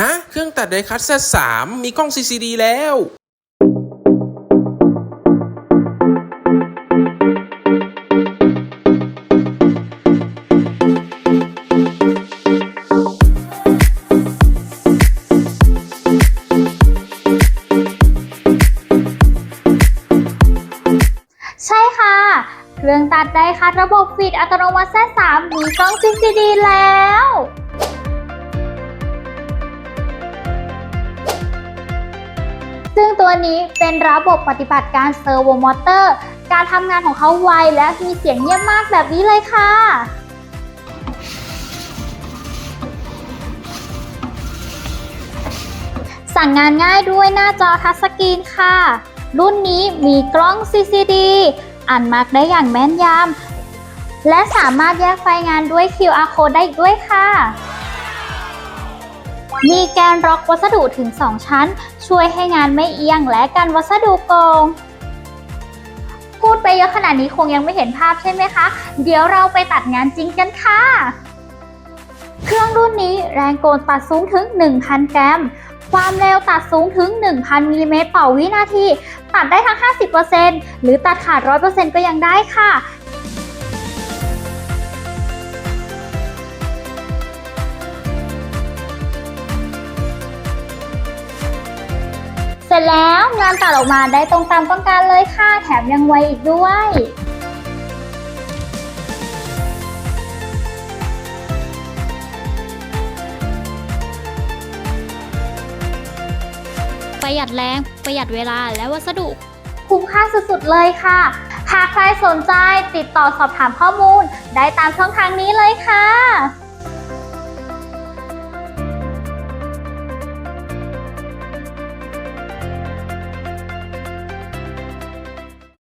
ฮะ เครื่องตัดไดคัตเซสามมีกล้อง CCD แล้วใช่ค่ะ เครื่องตัดไดคัดระบบฟีดอัตโนมัติแซ่สามมีกล้อง CCD แล้ว ตัวนี้เป็นระบบปฏิบัติการเซอร์โวมอเตอร์ การทำงานของเขาไวและมีเสียงเงียบมากแบบนี้เลยค่ะสั่งงานง่ายด้วยหน้าจอทัชสกรีนค่ะ รุ่นนี้มีกล้อง CCD อ่านมาร์กได้อย่างแม่นยำและสามารถแยกไฟล์งานด้วย QR code ได้อีกด้วยค่ะ มีแกนร็อกวัสดุถึง 2 ชั้น ช่วยให้งานไม่เอียงและกันวัสดุโกง พูดไปเยอะขนาดนี้คงยังไม่เห็นภาพใช่ไหมคะ เดี๋ยวเราไปตัดงานจริงกันค่ะ เครื่องรุ่นนี้แรงโกนตัดสูงถึง 1,000 แกรม ความเร็วตัดสูงถึง 1,000มิลลิเมตรต่อวินาที ตัดได้ทั้ง 50%หรือตัดขาด 100%ก็ยังได้ค่ะ ร็จแล้วงานตัดออกมาได้ตรงตามต้องการเลยค่ะแถมยังไวอีกด้วยประหยัดแรงประหยัดเวลาและวัสดุ คุ้มค่าสุดๆเลยค่ะ หากใครสนใจติดต่อสอบถามข้อมูล ได้ตามช่องทางนี้เลยค่ะ